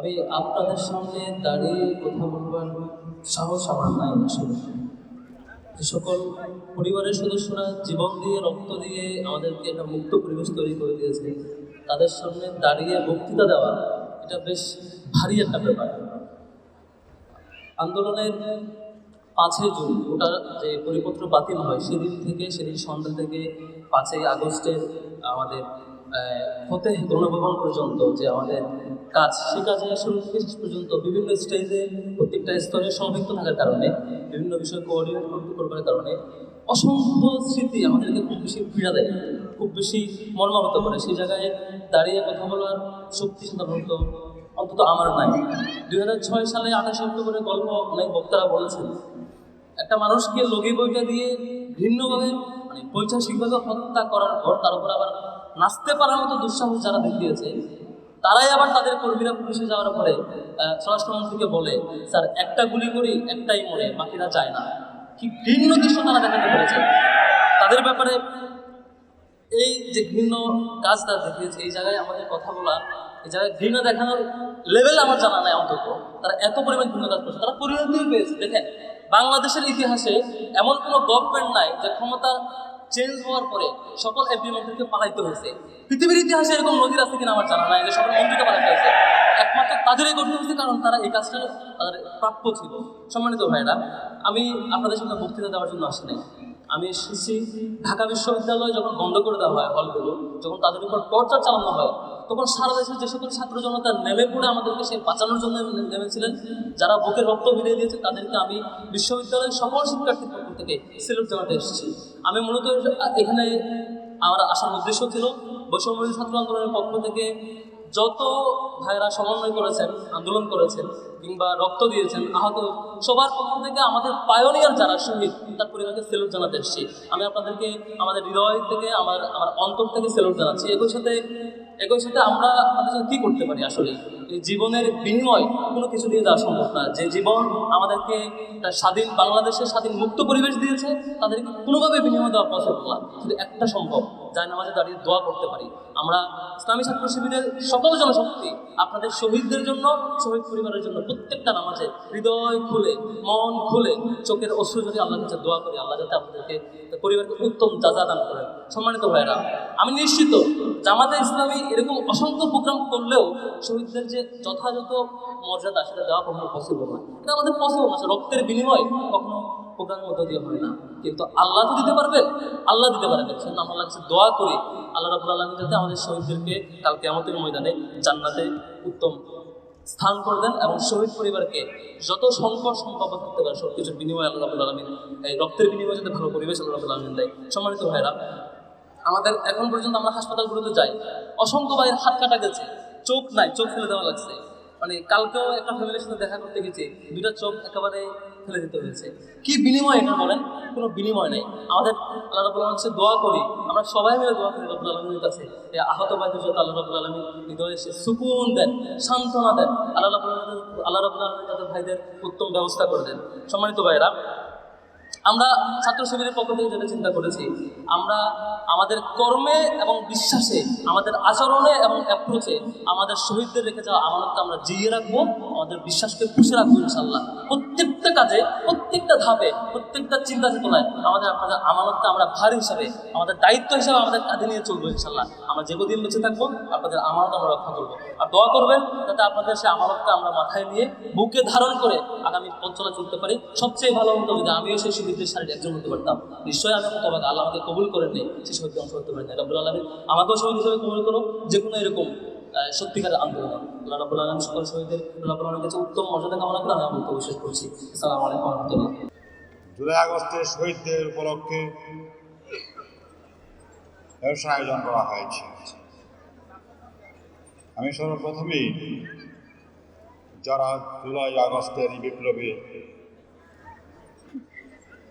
আমি আপনাদের সামনে দাঁড়িয়ে কথা বলবার সাহস আমার নাই আসলে যে সকল পরিবারের সদস্যরা জীবন দিয়ে, রক্ত দিয়ে আমাদেরকে একটা মুক্ত পরিবেশ তৈরি করে দিয়েছে, তাদের সামনে দাঁড়িয়ে বক্তৃতা দেওয়া, এটা বেশ ভারী একটা ব্যাপার। আন্দোলনের পাঁচই জুন, ওটা যে পরিপত্র বাতিল হয়, সেদিন থেকে, সেদিন সন্ধ্যা থেকে পাঁচই আগস্টের আমাদের ফতেহ গণভবন পর্যন্ত যে আমাদের কাজ সে কাজে থেকে শেষ পর্যন্ত বিভিন্ন স্টেজে প্রত্যেকটা স্তরে সম্পৃক্ত থাকার কারণে, বিভিন্ন বিষয় কোঅর্ডিনেট করবার কারণে অসংখ্য স্মৃতি আমাদেরকে খুব বেশি পীড়া দেয়, খুব বেশি মর্মাহত করে। সেই জায়গায় দাঁড়িয়ে কথা বলার শক্তি সাধারণত অন্তত আমার নাই। দুই হাজার ছয় সালে আঠাশে অক্টোবরের গল্প অনেক বক্তারা বলেছেন, একটা মানুষকে লগি বইটা দিয়ে ভিন্নভাবে মানে পৈশাসিকভাবে হত্যা করার পর তার উপর আবার নাচতে পারার মতো দুঃসাহস যারা দেখিয়েছে, তারাই আবার তাদের কর্মীরা পুলিশে যাওয়ার পরে স্বরাষ্ট্রমন্ত্রীকে বলে, স্যার, একটা গুলি করি, একটাই মরে, বাকিরা চায় না। কি ভিন্ন দৃশ্য তারা দেখাতে পেরেছে। তাদের ব্যাপারে এই যে ঘৃণ্য কাজ তারা দেখিয়েছে, এই জায়গায় আমাদের কথা বলা, এই জায়গায় ঘৃণা দেখানোর লেভেল আমার জানা নাই অন্তত। তারা এত পরিমাণ ঘৃণ্য কাজ করছে, তারা পরিণতিও পেয়েছে। দেখেন, বাংলাদেশের ইতিহাসে এমন কোনো গভর্নমেন্ট নাই যে ক্ষমতা চেঞ্জ হওয়ার পরে সকল এমপি মন্ত্রীকে পালাইতে হয়েছে। পৃথিবীর ইতিহাসে এরকম নদীর আছে কিনা আমার জানা নাই, যে সকল মন্ত্রীকে পালাইতে হয়েছে। একমাত্র তাদেরই করতে হয়েছে, কারণ তারা এই কাজটা তাদের প্রাপ্য ছিল। সম্মানিত ভাইরা আমি আপনাদের সামনে বক্তৃতা দেওয়ার জন্য আসি নাই। আমি এসেছি ঢাকা বিশ্ববিদ্যালয় যখন বন্ধ করে দেওয়া হয় হলগুলো, যখন তাদের উপর টর্চার চালানো হয়, তখন সারা দেশের যে সকল ছাত্র জনতা নেমে পড়ে আমাদেরকে সে বাঁচানোর জন্য নেমেছিলেন। যারা বুকের রক্ত ভিড়িয়ে দিয়েছে, তাদেরকে আমি বিশ্ববিদ্যালয়ের সকল শিক্ষার্থীর পক্ষ থেকে সিলেট জানাতে এসেছি। আমি মূলত এখানে আমার আসার উদ্দেশ্য ছিল বৈষম্য ছাত্র আন্দোলনের পক্ষ থেকে যত ভাইরা সমন্বয় করেছেন, আন্দোলন করেছেন, কিংবা রক্ত দিয়েছেন, আহত, সবার পক্ষ থেকে আমাদের পায়োনিয়ার যারা শহীদ, তার পরিবারকে সেলুট জানাতে এসেছি। আমি আপনাদেরকে আমাদের হৃদয় থেকে, আমার আমার অন্তর থেকে সেলুট জানাচ্ছি। একই সাথে একই সাথে আমরা আমাদের সাথে কী করতে পারি আসলে? এই জীবনের বিনিময় কোনো কিছু দিয়ে দেওয়া সম্ভব না। যে জীবন আমাদেরকে একটা স্বাধীন বাংলাদেশের স্বাধীন মুক্ত পরিবেশ দিয়েছে, তাদেরকে কোনোভাবে বিনিময় দেওয়া পসিবল না। শুধু একটা সম্ভব যাই নামাজে দাঁড়িয়ে দোয়া করতে পারি। আমরা ইসলামী ছাত্র শিবিরের সকল জনশক্তি আপনাদের শহীদদের জন্য, শহীদ পরিবারের জন্য প্রত্যেকটা নামাজে হৃদয় খুলে, মন খুলে, চোখের অশ্রু যদি আল্লাহর কাছে দোয়া করি। আল্লাহ যাতে আপনাদেরকে, পরিবারকে উত্তম যাজা দান করেন। সম্মানিত ভাইরা আমি নিশ্চিত জামাতে ইসলামী এরকম অসংখ্য প্রোগ্রাম করলেও শহীদদের যে যথাযথ মর্যাদা, সেটা দেওয়া কখনো পসিবল নয়। এটা আমাদের পসিবল না রক্তের বিনিময় কখনো প্রোগ্রামের মধ্য দিয়ে হয় না। কিন্তু আল্লাহ তো দিতে পারবেন। আল্লাহ দিতে পারবেন। সেজন্য আমরা কাছে দোয়া করি। আল্লাহ রাবুল আলমী যাতে আমাদের শহীদদেরকে কালকে আমাদের ময়দানে জান্নাতে উত্তম স্থান করে দেন এবং শহীদ পরিবারকে যত সংকট সম্ভব থাকতে পারে সব কিছুর বিনিময়ে আল্লাহ রাবুল আলমিন, এই রক্তের বিনিময়ে যাতে ভালো পরিবেশ আল্লাহ রাবুল আলমিন দেয়। সম্মানিত ভাইরা আমাদের এখন পর্যন্ত আমরা হাসপাতালগুলোতে যাই। অসংখ্য ভাইয়ের হাত কাটা গেছে। চোখ নাই, চোখ ফেলে দেওয়া লাগছে। মানে কালকেও একটা ফ্যামিলির সাথে দেখা করতে গেছি। দুইটা চোখ একেবারে ফেলে দিতে হয়েছে। কি বিনিময় এটা বলেন? কোনো বিনিময় নেই। আমাদের আল্লাহ রাবুল আলম কাছে দোয়া করি। আমরা সবাই মিলে দোয়া করি রবুল আলমীর কাছে। আহত ভাইদের যত আল্লাহ রাবুল আলমী হৃদয়ে সে সুকুন দেন, সান্ত্বনা দেন। আল্লাহ রাবুল আল্লাহ রাবুল আলমী তাদের ভাইদের উত্তম ব্যবস্থা করে দেন। সম্মানিত ভাইরা আমরা ছাত্র শিবিরের পক্ষ থেকে যেটা চিন্তা করেছি, আমরা আমাদের কর্মে এবং বিশ্বাসে, আমাদের আচরণে এবং অ্যাপ্রোচে আমাদের শহীদদের রেখে যাওয়া আমানতকে আমরা জিয়ে রাখব, আমাদের বিশ্বাসকে পুষে রাখব ইনশাল্লাহ প্রত্যেকটা কাজে, প্রত্যেকটা ধাপে, প্রত্যেকটা চিন্তা চেতনায় আমাদের আপনাদের আমানতকে আমরা ভার হিসাবে, আমাদের দায়িত্ব হিসাবে আমাদের কাঁধে নিয়ে চলবো ইনশাল্লাহ। আমরা যে কদিন বেঁচে থাকব, আপনাদের আমানত আমরা রক্ষা করব। আর দোয়া করবেন যাতে আপনাদের সেই আমানতটা আমরা মাথায় নিয়ে বুকে ধারণ করে আগামী পঞ্চলা চলতে পারি। সবচেয়ে ভালো হতো যদি আমিও সেই শহীদদের শারীর একজন হতে পারতাম, নিশ্চয়ই আমি হতভাগ আল্লাহ আমাকে কবুল করেন নেই সেই শহীদকে অংশ করতে পারি না রব্বুল আলমী আমাকেও শহীদ হিসেবে কবুল করো যে কোনো এরকম আহ, সত্যিকারের আন্দোলন। আল্লাহ রাবুল আলম সকল শহীদের রাবুল আলমের কাছে উত্তম মর্যাদা কামনা করে আমি আমাকে বিশ্বাস করছি। আসসালামু আলাইকুম রহমতুল্লাহ। জুলাই আগস্টের শহীদদের উপলক্ষে ব্যবসা আয়োজন করা হয়েছে। আমি সর্বপ্রথমেই যারা জুলাই আগস্টের বিপ্লবে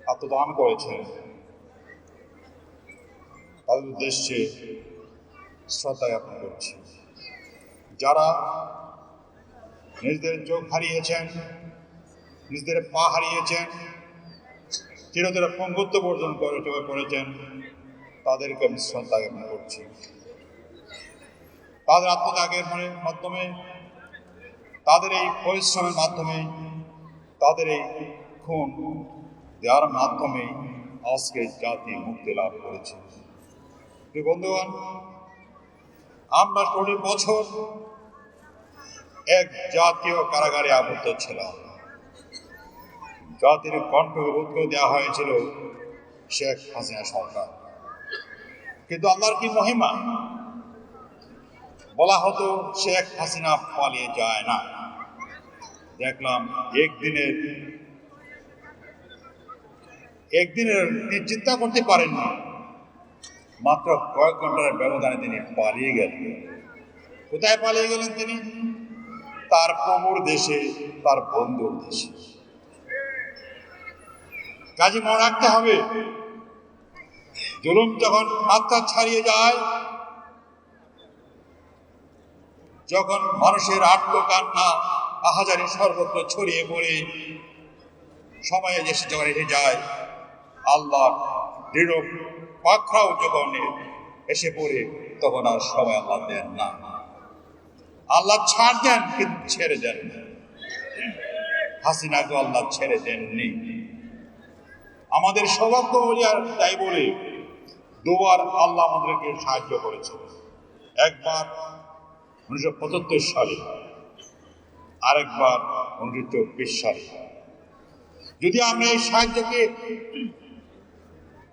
আত্মদান করেছে তাদের উদ্দেশ্যে শ্রদ্ধা জ্ঞাপন করছি। যারা নিজেদের চোখ হারিয়েছেন, নিজেদের পা হারিয়েছেন, চিরতরে পঙ্গুত্ব বর্জন করে চোখে পড়েছেন, তাদেরকে আমি শ্রদ্ধা জ্ঞাপন করছি। তাদের আত্মত্যাগের মাধ্যমে, তাদের এই পরিশ্রমের মাধ্যমে, তাদের এই খুন দেওয়ার মাধ্যমে আজকে জাতি মুক্তি লাভ করেছে। বন্ধুগণ, আমরা প্রতি বছর এক জাতীয় কারাগারে আবদ্ধ ছিলাম। জাতির কণ্ঠ রোধ করে দেওয়া হয়েছিল শেখ হাসিনা সরকার। কিন্তু আল্লাহর কি মহিমা? বলা হতো শেখ হাসিনা পালিয়ে যায় না। দেখলাম একদিনের একদিনের তিনি চিন্তা করতে পারেননি। মাত্র কয়েক ঘণ্টার ব্যবধানে তিনি পালিয়ে গেলেন। কোথায় পালিয়ে গেলেন তিনি? তার প্রভুর দেশে, তার বন্ধুর দেশে। কাজে মনে রাখতে হবে। জুলুম যখন মাত্রা ছাড়িয়ে যায়, যখন মানুষের আত্মকান্না আহাজারি সর্বত্র ছড়িয়ে পড়ে, সময়ে যে যখন এসে যায় আল্লাহ দৃঢ় পাখরাও যখন এসে পড়ে, তখন আর সময় আল্লাহ দেন না। আল্লাহ ছাড় দেন, কিন্তু ছেড়ে দেন না। হাসিনাকে আল্লাহ ছেড়ে দেননি। আমাদের সৌভাগ্য বলি আর তাই বলে দুবার আল্লাহ আমাদেরকে সাহায্য করেছে। একবার উনিশশো পঁচাত্তর সালে, আরেকবার উনিশশো চব্বিশ সালে। যদি আমরা এই সাহায্যকে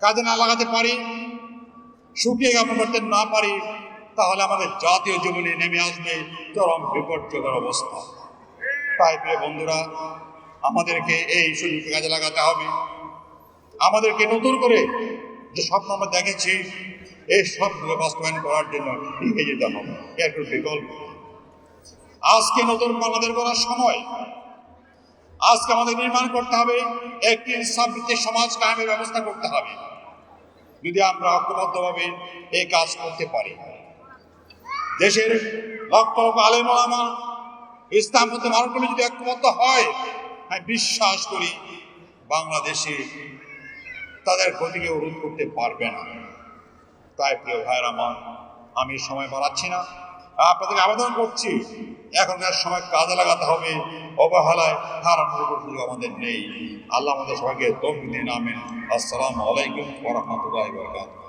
কাজে না লাগাতে পারি শুকিয়ে জ্ঞাপন করতে না পারি তাহলে আমাদের জাতীয় জীবনে নেমে আসবে চরম বিপর্যকর অবস্থা। তাই প্রিয় বন্ধুরা, আমাদেরকে এই সুযোগকে কাজে লাগাতে হবে। আমাদেরকে নতুন করে যে স্বপ্ন আমরা দেখেছি, এই স্বপ্নকে বাস্তবায়ন করার জন্য এগিয়ে যেতে হবে। এর কোনো বিকল্প আজকে নতুন বাংলাদেশ করার সময়। আজকে আমাদের নির্মাণ করতে হবে, একটি ইনসাফভিত্তিক সমাজ কায়েমের ব্যবস্থা করতে হবে। যদি আমরা ঐক্যবদ্ধভাবে এই কাজ করতে পারি। দেশের লক্ষ লক্ষ আলেমা ইসলাম মধ্যে মানুষগুলো যদি ঐক্যবদ্ধ হয়, আমি বিশ্বাস করি বাংলাদেশে তাদের ক্ষতিকে রোধ করতে পারবে না। তাই প্রিয় ভাইয়ের আমার আমি সময় বাড়াচ্ছি না। আপনাদেরকে আবেদন করছি এখনকার সময় কাজে লাগাতে হবে, অবহেলায় হারানোর উপর সুযোগ আমাদের নেই। আল্লাহ আমাদের সবাইকে তৌফিক দিন, আমিন। আসসালামু আলাইকুম ওয়া